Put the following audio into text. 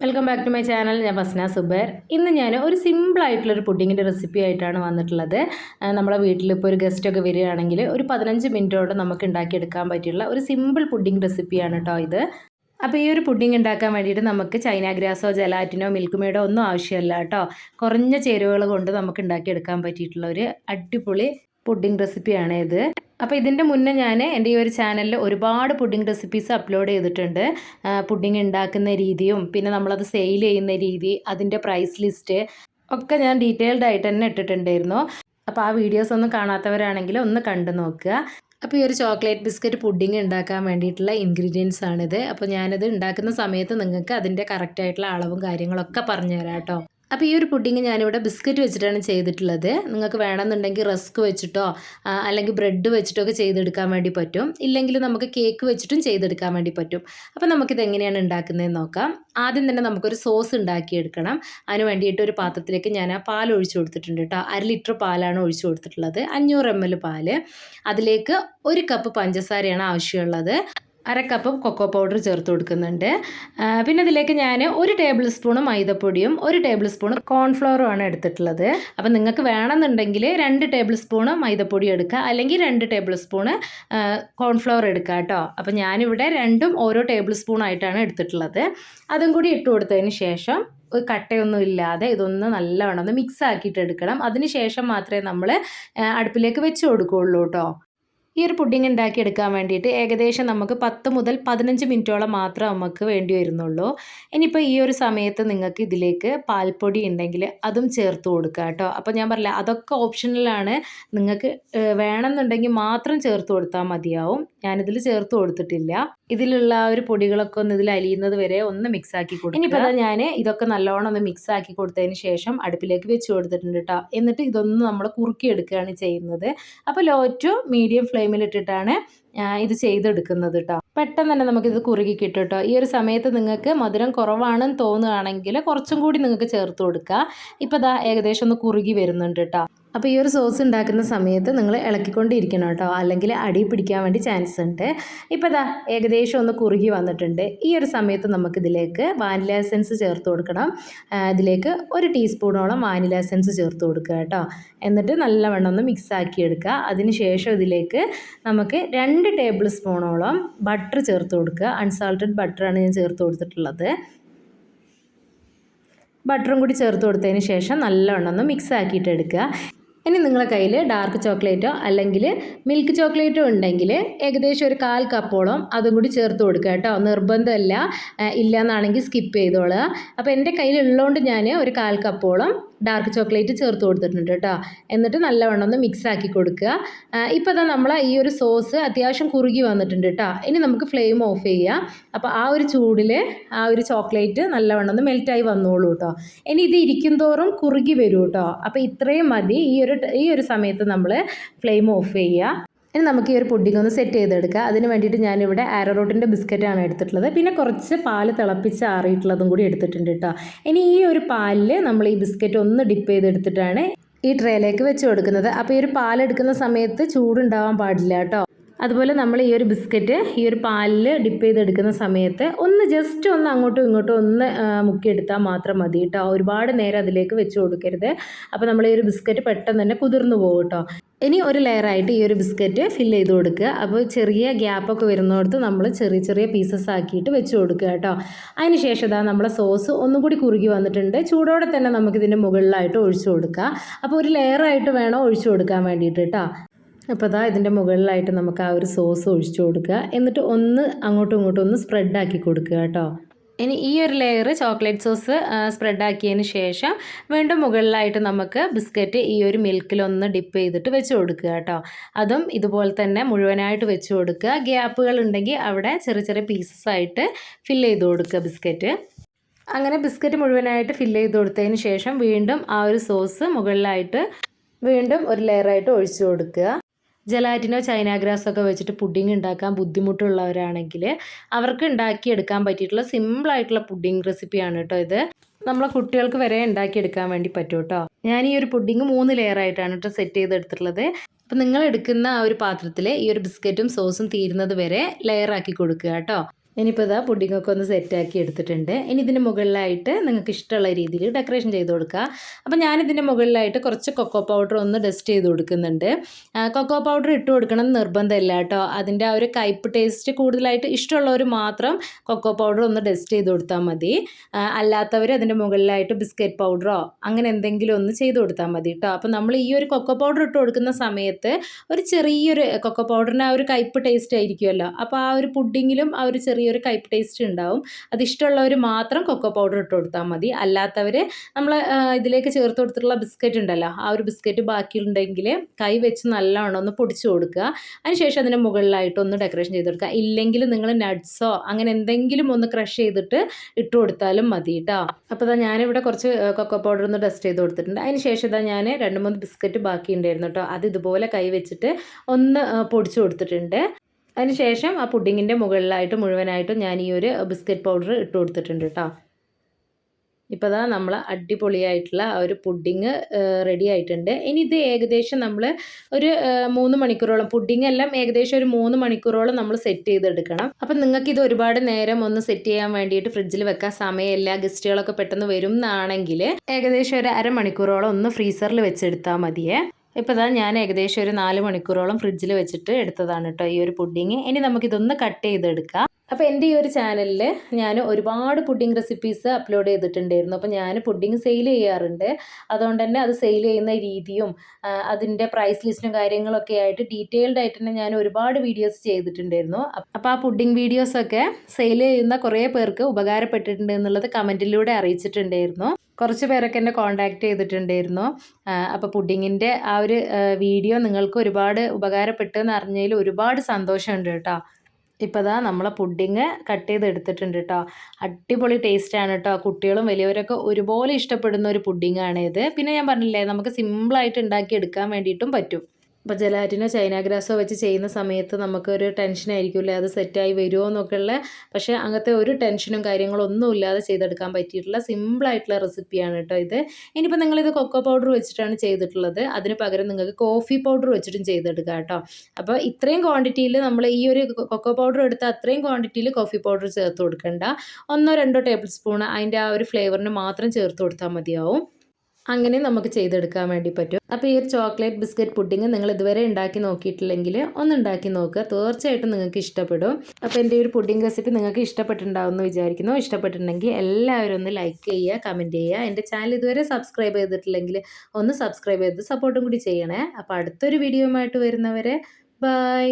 Welcome back to my channel ഞാൻ ഫസ്ന സുബേർ. ഇന്ന് ഞാൻ ഒരു സിമ്പിൾ ആയിട്ടുള്ളൊരു പുഡിങ്ങിന്റെ റെസിപ്പി ആയിട്ടാണ് വന്നിട്ടുള്ളത്. നമ്മുടെ വീട്ടിൽ ഇപ്പോൾ ഒരു ഗസ്റ്റൊക്കെ വരികയാണെങ്കിൽ ഒരു പതിനഞ്ച് മിനിറ്റോടെ നമുക്ക് ഉണ്ടാക്കിയെടുക്കാൻ പറ്റിയുള്ള ഒരു സിമ്പിൾ പുഡിംഗ് റെസിപ്പിയാണ് കേട്ടോ ഇത്. അപ്പോൾ ഈ ഒരു പുഡിംഗ് ഉണ്ടാക്കാൻ വേണ്ടിയിട്ട് നമുക്ക് ചൈന ഗ്രാസോ ജലാറ്റിനോ മിൽക്ക് മെയ്ഡോ ഒന്നും ആവശ്യമില്ല കേട്ടോ കുറഞ്ഞ ചേരുവകൾ കൊണ്ട് നമുക്ക് ഉണ്ടാക്കിയെടുക്കാൻ പറ്റിയിട്ടുള്ള ഒരു അടിപൊളി പുഡിംഗ് റെസിപ്പിയാണ് ഇത്. അപ്പോൾ ഇതിന്റെ മുന്നേ ഞാൻ എന്റെ ഈ ഒരു ചാനലിൽ ഒരുപാട് പുഡിംഗ് റെസിപ്പീസ് അപ്ലോഡ് ചെയ്തിട്ടുണ്ട്. പുഡിംഗ് ഉണ്ടാക്കുന്ന രീതിയും പിന്നെ നമ്മളത് സെയിൽ ചെയ്യുന്ന രീതി അതിന്റെ പ്രൈസ് ലിസ്റ്റ് ഒക്കെ ഞാൻ ഡീറ്റെയിൽഡ് ആയിട്ട് തന്നെ ഇട്ടിട്ടുണ്ടായിരുന്നു. അപ്പോൾ ആ വീഡിയോസ് ഒന്നും കാണാത്തവരാണെങ്കിൽ ഒന്ന് കണ്ടു നോക്കുക. അപ്പോൾ ഈ ഒരു ചോക്ലേറ്റ് ബിസ്ക്കറ്റ് പുഡിംഗ് ഉണ്ടാക്കാൻ വേണ്ടിയിട്ടുള്ള ഇൻഗ്രീഡിയൻസ് ആണിത്. അപ്പോൾ ഞാനിത് ഉണ്ടാക്കുന്ന സമയത്ത് നിങ്ങൾക്ക് അതിന്റെ കറക്റ്റ് ആയിട്ടുള്ള അളവും കാര്യങ്ങളൊക്കെ പറഞ്ഞു തരാം കേട്ടോ. അപ്പോൾ ഈ ഒരു പുഡിങ് ഞാനിവിടെ ബിസ്ക്കറ്റ് വെച്ചിട്ടാണ് ചെയ്തിട്ടുള്ളത്. നിങ്ങൾക്ക് വേണമെന്നുണ്ടെങ്കിൽ റസ്ക് വെച്ചിട്ടോ അല്ലെങ്കിൽ ബ്രെഡ് വെച്ചിട്ടോ ഒക്കെ ചെയ്തെടുക്കാൻ വേണ്ടി പറ്റും. ഇല്ലെങ്കിൽ നമുക്ക് കേക്ക് വെച്ചിട്ടും ചെയ്തെടുക്കാൻ വേണ്ടി പറ്റും. അപ്പോൾ നമുക്കിത് എങ്ങനെയാണ് ഉണ്ടാക്കുന്നതെന്ന് നോക്കാം. ആദ്യം തന്നെ നമുക്കൊരു സോസ് ഉണ്ടാക്കിയെടുക്കണം. അതിന് വേണ്ടിയിട്ട് ഒരു പാത്രത്തിലേക്ക് ഞാൻ ആ പാൽ ഒഴിച്ചു കൊടുത്തിട്ടുണ്ട് കേട്ടോ. അര ലിറ്റർ പാലാണ് ഒഴിച്ചു കൊടുത്തിട്ടുള്ളത്. അഞ്ഞൂറ് എം എൽ പാൽ. അതിലേക്ക് ഒരു കപ്പ് പഞ്ചസാരയാണ് ആവശ്യമുള്ളത്. അര കപ്പ് കൊക്കോ പൗഡർ ചേർത്ത് കൊടുക്കുന്നുണ്ട്. പിന്നെ ഇതിലേക്ക് ഞാൻ ഒരു ടേബിൾ സ്പൂൺ മൈദപ്പൊടിയും ഒരു ടേബിൾ സ്പൂൺ കോൺഫ്ലോറും ആണ് എടുത്തിട്ടുള്ളത്. അപ്പം നിങ്ങൾക്ക് വേണമെന്നുണ്ടെങ്കിൽ രണ്ട് ടേബിൾ സ്പൂൺ മൈദപ്പൊടി എടുക്കുക അല്ലെങ്കിൽ രണ്ട് ടേബിൾ സ്പൂൺ കോൺഫ്ലവർ എടുക്കുക കേട്ടോ. അപ്പം ഞാനിവിടെ രണ്ടും ഓരോ ടേബിൾ സ്പൂൺ ആയിട്ടാണ് എടുത്തിട്ടുള്ളത്. അതും കൂടി ഇട്ട് കൊടുത്തതിന് ശേഷം ഒരു കട്ടയൊന്നും ഇല്ലാതെ ഇതൊന്ന് നല്ലവണ്ണം ഒന്ന് മിക്സ് ആക്കിയിട്ട് എടുക്കണം. അതിന് ശേഷം മാത്രമേ നമ്മൾ അടുപ്പിലേക്ക് വെച്ച് കൊടുക്കുകയുള്ളൂ കേട്ടോ. ഈ ഒരു പുഡിംഗ് ഉണ്ടാക്കി എടുക്കാൻ വേണ്ടിയിട്ട് ഏകദേശം നമുക്ക് പത്ത് മുതൽ പതിനഞ്ച് മിനിറ്റോളം മാത്രം നമുക്ക് വേണ്ടി വരുന്നുള്ളൂ. ഇനിയിപ്പോൾ ഈ ഒരു സമയത്ത് നിങ്ങൾക്ക് ഇതിലേക്ക് പാൽപ്പൊടി ഉണ്ടെങ്കിൽ അതും ചേർത്ത് കൊടുക്കുക കേട്ടോ. അപ്പോൾ ഞാൻ പറഞ്ഞില്ല അതൊക്കെ ഓപ്ഷനിലാണ് നിങ്ങൾക്ക് വേണമെന്നുണ്ടെങ്കിൽ മാത്രം ചേർത്ത് കൊടുത്താൽ മതിയാവും. ഞാനിതിൽ ചേർത്ത് കൊടുത്തിട്ടില്ല. ഇതിലുള്ള ആ ഒരു പൊടികളൊക്കെ ഒന്ന് ഇതിൽ അലിയുന്നത് വരെ ഒന്ന് മിക്സ് ആക്കി കൊടുക്കും ഇനിയിപ്പോൾ അതാ ഞാൻ ഇതൊക്കെ നല്ലോണം ഒന്ന് മിക്സ് ആക്കി കൊടുത്തതിന് ശേഷം അടുപ്പിലേക്ക് വെച്ച് കൊടുത്തിട്ടുണ്ട് കേട്ടോ എന്നിട്ട് ഇതൊന്ന് നമ്മൾ കുറുക്കി എടുക്കുകയാണ് ചെയ്യുന്നത്. അപ്പോൾ ലോ ടു മീഡിയം ഫ്ലെയിമിലിട്ടിട്ടാണ് ഇത് ചെയ്തെടുക്കുന്നത് കേട്ടോ പെട്ടെന്ന് തന്നെ നമുക്കിത് കുറുകി കിട്ടും കേട്ടോ ഈ ഒരു സമയത്ത് നിങ്ങൾക്ക് മധുരം കുറവാണെന്ന് തോന്നുകയാണെങ്കിൽ കുറച്ചും കൂടി നിങ്ങൾക്ക് ചേർത്ത് കൊടുക്കുക. ഇപ്പോൾ ദാ ഏകദേശം ഒന്ന് കുറുകി വരുന്നുണ്ട് കേട്ടോ അപ്പോൾ ഈ ഒരു സോസ് ഉണ്ടാക്കുന്ന സമയത്ത് നിങ്ങൾ ഇളക്കിക്കൊണ്ടിരിക്കണം കേട്ടോ. അല്ലെങ്കിൽ അടി പിടിക്കാൻ വേണ്ടി ചാൻസ് ഉണ്ട്. ഇപ്പോൾ ഇതാ ഏകദേശം ഒന്ന് കുറുകി വന്നിട്ടുണ്ട്. ഈ ഒരു സമയത്ത് നമുക്കിതിലേക്ക് വാനില എസൻസ് ചേർത്ത് കൊടുക്കണം. ഇതിലേക്ക് ഒരു ടീസ്പൂണോളം വാനില എസൻസ് ചേർത്ത് കൊടുക്കുക കേട്ടോ. എന്നിട്ട് നല്ലവണ്ണം ഒന്ന് മിക്സ് ആക്കി എടുക്കുക. അതിന് ശേഷം ഇതിലേക്ക് നമുക്ക് രണ്ട് ടേബിൾ സ്പൂണോളം ബട്ടർ ചേർത്ത് കൊടുക്കുക. അൺസാൾട്ടഡ് ബട്ടറാണ് ഞാൻ ചേർത്ത് കൊടുത്തിട്ടുള്ളത്. ബട്ടറും കൂടി ചേർത്ത് കൊടുത്തതിന് ശേഷം നല്ലവണ്ണം ഒന്ന് മിക്സ് ആക്കിയിട്ട് എടുക്കുക. ഇനി നിങ്ങളുടെ കയ്യിൽ ഡാർക്ക് ചോക്ലേറ്റോ അല്ലെങ്കിൽ മിൽക്ക് ചോക്ലേറ്റോ ഉണ്ടെങ്കിൽ ഏകദേശം ഒരു കാൽ കപ്പോളം അതും കൂടി ചേർത്ത് കൊടുക്കുക കേട്ടോ. നിർബന്ധമല്ല. ഇല്ലയെന്നാണെങ്കിൽ സ്കിപ്പ് ചെയ്തോളുക അപ്പോൾ എന്റെ കയ്യിലുള്ളതുകൊണ്ട് ഞാൻ ഒരു കാൽ കപ്പോളം ഡാർക്ക് ചോക്ലേറ്റ് ചേർത്ത് കൊടുത്തിട്ടുണ്ട് കേട്ടോ. എന്നിട്ട് നല്ലവണ്ണം ഒന്ന് മിക്സ് ആക്കി കൊടുക്കുക. ഇപ്പോൾ അതാ നമ്മൾ ഈ ഒരു സോസ് അത്യാവശ്യം കുറുകി വന്നിട്ടുണ്ട് കേട്ടോ. ഇനി നമുക്ക് ഫ്ലെയിം ഓഫ് ചെയ്യാം. അപ്പോൾ ആ ഒരു ചൂടിൽ ആ ഒരു ചോക്ലേറ്റ് നല്ലവണ്ണം ഒന്ന് മെൽറ്റായി വന്നോളൂ കേട്ടോ. ഇനി ഇത് ഇരിക്കും തോറും കുറുകി വരും കേട്ടോ. അപ്പോൾ ഇത്രയും മതി ഈ ഈ ഒരു സമയത്ത് നമ്മൾ ഫ്ലെയിം ഓഫ് ചെയ്യുക ഇനി നമുക്ക് ഈ ഒരു പുഡിംഗ് ഒന്ന് സെറ്റ് ചെയ്തെടുക്കുക അതിന് വേണ്ടിയിട്ട് ഞാനിവിടെ ആരോറോട്ടിന്റെ ബിസ്ക്കറ്റാണ് എടുത്തിട്ടുള്ളത്. പിന്നെ കുറച്ച് പാൽ തിളപ്പിച്ച് ആറിയിട്ടുള്ളതും കൂടി എടുത്തിട്ടുണ്ട് കേട്ടോ ഇനി ഈ ഒരു പാലിൽ നമ്മൾ ഈ ബിസ്ക്കറ്റ് ഒന്ന് ഡിപ്പ് ചെയ്തെടുത്തിട്ടാണ് ഈ ട്രേയിലേക്ക് വെച്ച് കൊടുക്കുന്നത്. അപ്പോൾ ഈ ഒരു പാലെടുക്കുന്ന സമയത്ത് ചൂടുണ്ടാവാൻ പാടില്ല കേട്ടോ അതുപോലെ നമ്മൾ ഈ ഒരു ബിസ്ക്കറ്റ് ഈ ഒരു പാലിൽ ഡിപ്പ് ചെയ്തെടുക്കുന്ന സമയത്ത് ഒന്ന് ജസ്റ്റ് ഒന്ന് അങ്ങോട്ടും ഇങ്ങോട്ടും ഒന്ന് മുക്കിയെടുത്താൽ മാത്രം മതി കേട്ടോ. ഒരുപാട് നേരം അതിലേക്ക് വെച്ച് കൊടുക്കരുത്. അപ്പോൾ നമ്മൾ ഈ ഒരു ബിസ്ക്കറ്റ് പെട്ടെന്ന് തന്നെ കുതിർന്നു പോകും കേട്ടോ. ഇനി ഒരു ലെയറായിട്ട് ഈ ഒരു ബിസ്ക്കറ്റ് ഫില്ല് ചെയ്ത് കൊടുക്കുക. അപ്പോൾ ചെറിയ ഗ്യാപ്പൊക്കെ വരുന്നിടത്ത് നമ്മൾ ചെറിയ ചെറിയ പീസസ് ആക്കിയിട്ട് വെച്ച് കൊടുക്കുക കേട്ടോ. അതിന് ശേഷം നമ്മളെ സോസ് ഒന്നും കൂടി കുറുകി വന്നിട്ടുണ്ട്. ചൂടോടെ തന്നെ നമുക്കിതിന്റെ മുകളിലായിട്ട് ഒഴിച്ചു കൊടുക്കുക അപ്പോൾ ഒരു ലെയറായിട്ട് വേണം ഒഴിച്ചു കൊടുക്കാൻ വേണ്ടിയിട്ട് കേട്ടോ. അപ്പോൾ അതാ ഇതിന്റെ മുകളിലായിട്ട് നമുക്ക് ആ ഒരു സോസ് ഒഴിച്ചു കൊടുക്കുക. എന്നിട്ട് ഒന്ന് അങ്ങോട്ടും ഇങ്ങോട്ടും ഒന്ന് സ്പ്രെഡ് ആക്കി കൊടുക്കുക കേട്ടോ. ഇനി ഈ ഒരു ലെയർ ചോക്ലേറ്റ് സോസ് സ്പ്രെഡ് ആക്കിയതിന് ശേഷം വീണ്ടും മുകളിലായിട്ട് നമുക്ക് ബിസ്ക്കറ്റ് ഈ ഒരു മിൽക്കിലൊന്ന് ഡിപ്പ് ചെയ്തിട്ട് വെച്ച് കൊടുക്കുക കേട്ടോ. അതും ഇതുപോലെ തന്നെ മുഴുവനായിട്ട് വെച്ച് കൊടുക്കുക. ഗ്യാപ്പുകൾ ഉണ്ടെങ്കിൽ അവിടെ ചെറിയ ചെറിയ പീസസ് ആയിട്ട് ഫില്ല് ചെയ്ത് കൊടുക്കുക ബിസ്ക്കറ്റ് അങ്ങനെ ബിസ്ക്കറ്റ് മുഴുവനായിട്ട് ഫില്ല് ചെയ്ത് കൊടുത്തതിന് ശേഷം വീണ്ടും ആ ഒരു സോസ് മുകളിലായിട്ട് വീണ്ടും ഒരു ലെയറായിട്ട് ഒഴിച്ചു കൊടുക്കുക. ജലാറ്റിനോ ചൈനാഗ്രാസോ ഒക്കെ വെച്ചിട്ട് പുഡിംഗ് ഉണ്ടാക്കാൻ ബുദ്ധിമുട്ടുള്ളവരാണെങ്കിൽ അവർക്ക് ഉണ്ടാക്കിയെടുക്കാൻ പറ്റിയിട്ടുള്ള സിമ്പിളായിട്ടുള്ള പുഡിംഗ് റെസിപ്പിയാണ് കേട്ടോ ഇത്. നമ്മളെ കുട്ടികൾക്ക് വരെ ഉണ്ടാക്കിയെടുക്കാൻ വേണ്ടി പറ്റും കേട്ടോ. ഞാൻ ഈ ഒരു പുഡിംഗ് മൂന്ന് ലെയർ ആയിട്ടാണ് കേട്ടോ സെറ്റ് ചെയ്തെടുത്തിട്ടുള്ളത്. അപ്പം നിങ്ങൾ എടുക്കുന്ന ആ ഒരു പാത്രത്തിൽ ഈ ഒരു ബിസ്ക്കറ്റും സോസും തീരുന്നത് വരെ ലെയർ ആക്കി കൊടുക്കുക കേട്ടോ. ഇനിയിപ്പോൾ ഇതാ പുഡിങ്ങൊക്കെ ഒന്ന് സെറ്റാക്കി എടുത്തിട്ടുണ്ട്. ഇനി ഇതിന്റെ മുകളിലായിട്ട് നിങ്ങൾക്ക് ഇഷ്ടമുള്ള രീതിയിൽ ഡെക്കറേഷൻ ചെയ്ത് കൊടുക്കുക. അപ്പോൾ ഞാനിതിന്റെ മുകളിലായിട്ട് കുറച്ച് കൊക്കോ പൗഡർ ഒന്ന് ഡസ്റ്റ് ചെയ്ത് കൊടുക്കുന്നുണ്ട്. കൊക്കോ പൗഡർ ഇട്ട് കൊടുക്കണം എന്ന് നിർബന്ധമില്ല കേട്ടോ. അതിന്റെ ആ ഒരു കയ്പ്പ് ടേസ്റ്റ് കൂടുതലായിട്ട് ഇഷ്ടമുള്ളവർ മാത്രം കൊക്കോ പൗഡർ ഒന്ന് ഡസ്റ്റ് ചെയ്ത് കൊടുത്താൽ മതി. അല്ലാത്തവർ അതിന്റെ മുകളിലായിട്ട് ബിസ്ക്കറ്റ് പൗഡറോ അങ്ങനെ എന്തെങ്കിലും ഒന്ന് ചെയ്ത് കൊടുത്താൽ മതി കേട്ടോ. അപ്പോൾ നമ്മൾ ഈ ഒരു കൊക്കോ പൗഡർ ഇട്ട് കൊടുക്കുന്ന സമയത്ത് ഒരു ചെറിയൊരു കൊക്കോ പൗഡറിന് ആ ഒരു കയ്പ്പ് ടേസ്റ്റ് ആയിരിക്കുമല്ലോ. അപ്പോൾ ആ ഒരു പുഡിങ്ങിലും ആ ഒരു ചെറിയൊരു കൈപ്പ് ടേസ്റ്റ് ഉണ്ടാവും. അത് ഇഷ്ടമുള്ളവർ മാത്രം കൊക്കോ പൗഡർ ഇട്ട് കൊടുത്താൽ മതി. അല്ലാത്തവർ നമ്മൾ ഇതിലേക്ക് ചേർത്ത് കൊടുത്തിട്ടുള്ള ബിസ്ക്കറ്റ് ഉണ്ടല്ലോ ആ ഒരു ബിസ്ക്കറ്റ് ബാക്കിയുണ്ടെങ്കിൽ കൈ വെച്ച് നല്ലോണം ഒന്ന് പൊടിച്ചു കൊടുക്കുക. അതിനുശേഷം അതിന്റെ മുകളിലായിട്ട് ഒന്ന് ഡെക്കറേഷൻ ചെയ്ത് കൊടുക്കുക. ഇല്ലെങ്കിൽ നിങ്ങൾ നട്ട്സോ അങ്ങനെ എന്തെങ്കിലും ഒന്ന് ക്രഷ് ചെയ്തിട്ട് ഇട്ട് കൊടുത്താലും മതി കേട്ടോ അപ്പോൾ ഇതാ ഞാനിവിടെ കുറച്ച് കൊക്കോ പൗഡർ ഒന്ന് ഡസ്റ്റ് ചെയ്ത് കൊടുത്തിട്ടുണ്ട്. അതിന് ശേഷം ഇതാ ഞാൻ രണ്ട് മൂന്ന് ബിസ്ക്കറ്റ് ബാക്കി ഉണ്ടായിരുന്നു കേട്ടോ അത് ഇതുപോലെ കൈ വെച്ചിട്ട് ഒന്ന് പൊടിച്ചു കൊടുത്തിട്ടുണ്ട്. അതിനുശേഷം ആ പുഡിങ്ങിന്റെ മുകളിലായിട്ട് മുഴുവനായിട്ടും ഞാൻ ഈ ഒരു ബിസ്ക്കറ്റ് പൗഡർ ഇട്ട് കൊടുത്തിട്ടുണ്ട് കേട്ടോ ഇപ്പോൾ അതാ നമ്മൾ അടിപൊളിയായിട്ടുള്ള ആ ഒരു പുഡിങ് റെഡി ആയിട്ടുണ്ട്. ഇനി ഇത് ഏകദേശം നമ്മൾ ഒരു മൂന്ന് മണിക്കൂറോളം പുഡിങ് എല്ലാം ഏകദേശം ഒരു മൂന്ന് മണിക്കൂറോളം നമ്മൾ സെറ്റ് ചെയ്തെടുക്കണം. അപ്പം നിങ്ങൾക്ക് ഇത് ഒരുപാട് നേരം ഒന്ന് സെറ്റ് ചെയ്യാൻ വേണ്ടിയിട്ട് ഫ്രിഡ്ജിൽ വെക്കാൻ സമയമില്ല ഗസ്റ്റുകളൊക്കെ പെട്ടെന്ന് വരും എന്നാണെങ്കിൽ ഏകദേശം ഒരു അരമണിക്കൂറോളം ഒന്ന് ഫ്രീസറിൽ വെച്ചെടുത്താൽ മതിയേ. ഇപ്പോൾ ഇതാ ഞാൻ ഏകദേശം ഒരു നാല് മണിക്കൂറോളം ഫ്രിഡ്ജിൽ വെച്ചിട്ട് എടുത്തതാണ് കേട്ടോ ഈ ഒരു പുഡിങ്. ഇനി നമുക്കിതൊന്ന് കട്ട് ചെയ്തെടുക്കാം. അപ്പോൾ എന്റെ ഈ ഒരു ചാനലിൽ ഞാൻ ഒരുപാട് പുഡിംഗ് റെസിപ്പീസ് അപ്ലോഡ് ചെയ്തിട്ടുണ്ടായിരുന്നു. അപ്പോൾ ഞാൻ പുഡിംഗ് സെയിൽ ചെയ്യാറുണ്ട്. അതുകൊണ്ട് തന്നെ അത് സെയിൽ ചെയ്യുന്ന രീതിയും അതിന്റെ പ്രൈസ് ലിസ്റ്റും കാര്യങ്ങളൊക്കെ ആയിട്ട് ഡീറ്റെയിൽഡ് ആയിട്ട് തന്നെ ഞാൻ ഒരുപാട് വീഡിയോസ് ചെയ്തിട്ടുണ്ടായിരുന്നു. അപ്പോൾ ആ പുഡിംഗ് വീഡിയോസൊക്കെ സെയിൽ ചെയ്യുന്ന കുറേ പേർക്ക് ഉപകാരപ്പെട്ടിട്ടുണ്ട് എന്നുള്ളത് കമന്റിലൂടെ അറിയിച്ചിട്ടുണ്ടായിരുന്നു. കുറച്ച് പേരൊക്കെ എന്നെ കോൺടാക്റ്റ് ചെയ്തിട്ടുണ്ടായിരുന്നു. അപ്പോൾ പുഡിങ്ങിന്റെ ആ ഒരു വീഡിയോ നിങ്ങൾക്ക് ഒരുപാട് ഉപകാരപ്പെട്ടു എന്ന് അറിഞ്ഞതിൽ ഒരുപാട് സന്തോഷമുണ്ട് കേട്ടോ. ഇപ്പോൾ ഇതാ നമ്മളെ പുഡിങ് കട്ട് ചെയ്ത് എടുത്തിട്ടുണ്ട് കേട്ടോ അടിപൊളി ടേസ്റ്റ് ആണ് കേട്ടോ കുട്ടികളും വലിയവരൊക്കെ ഒരുപോലെ ഇഷ്ടപ്പെടുന്ന ഒരു പുഡിങ്ങാണ് ഇത് പിന്നെ ഞാൻ പറഞ്ഞില്ലേ നമുക്ക് സിമ്പിളായിട്ട് ഉണ്ടാക്കി എടുക്കാൻ വേണ്ടിയിട്ടും പറ്റും. ഇപ്പോൾ ജലാറ്റിനോ ചൈന ഗ്രാസോ വെച്ച് ചെയ്യുന്ന സമയത്ത് നമുക്കൊരു ടെൻഷൻ ആയിരിക്കില്ലേ അത് സെറ്റായി വരുമോ എന്നൊക്കെയുള്ള പക്ഷേ അങ്ങനത്തെ ഒരു ടെൻഷനും കാര്യങ്ങളും ഒന്നും ഇല്ലാതെ ചെയ്തെടുക്കാൻ പറ്റിയിട്ടുള്ള സിമ്പിളായിട്ടുള്ള റെസിപ്പിയാണ് കേട്ടോ ഇത്. ഇനിയിപ്പോൾ നിങ്ങളിത് കൊക്കോ പൗഡർ വെച്ചിട്ടാണ് ചെയ്തിട്ടുള്ളത്. അതിന് പകരം നിങ്ങൾക്ക് കോഫി പൗഡർ വെച്ചിട്ടും ചെയ്തെടുക്കാം കേട്ടോ. അപ്പോൾ ഇത്രയും ക്വാണ്ടിറ്റിയിൽ നമ്മൾ ഈ ഒരു കൊക്കോ പൗഡർ എടുത്ത അത്രയും ക്വാണ്ടിറ്റിയിൽ കോഫി പൗഡർ ചേർത്ത് കൊടുക്കണ്ട. ഒന്നോ രണ്ടോ ടേബിൾ സ്പൂൺ അതിന്റെ ആ ഒരു ഫ്ലേവറിന് മാത്രം ചേർത്ത് കൊടുത്താൽ മതിയാവും. അങ്ങനെ നമുക്ക് ചെയ്തെടുക്കാൻ വേണ്ടി പറ്റും. അപ്പോൾ ഈ ഒരു ചോക്ലേറ്റ് ബിസ്ക്കറ്റ് പുഡിങ് നിങ്ങൾ ഇതുവരെ ഉണ്ടാക്കി നോക്കിയിട്ടില്ലെങ്കിൽ ഒന്ന് ഉണ്ടാക്കി നോക്കുക. തീർച്ചയായിട്ടും നിങ്ങൾക്ക് ഇഷ്ടപ്പെടും. അപ്പോൾ എന്റെ ഒരു പുഡിംഗ് റെസിപ്പി നിങ്ങൾക്ക് ഇഷ്ടപ്പെട്ടിട്ടുണ്ടാവും എന്ന് വിചാരിക്കുന്നു. ഇഷ്ടപ്പെട്ടിട്ടുണ്ടെങ്കിൽ എല്ലാവരും ഒന്ന് ലൈക്ക് ചെയ്യുക കമന്റ് ചെയ്യുക. എന്റെ ചാനൽ ഇതുവരെ സബ്സ്ക്രൈബ് ചെയ്തിട്ടില്ലെങ്കിൽ ഒന്ന് സബ്സ്ക്രൈബ് ചെയ്ത് സപ്പോർട്ടും കൂടി ചെയ്യണേ. അപ്പോൾ അടുത്തൊരു വീഡിയോയുമായിട്ട് വരുന്നവരെ ബൈ.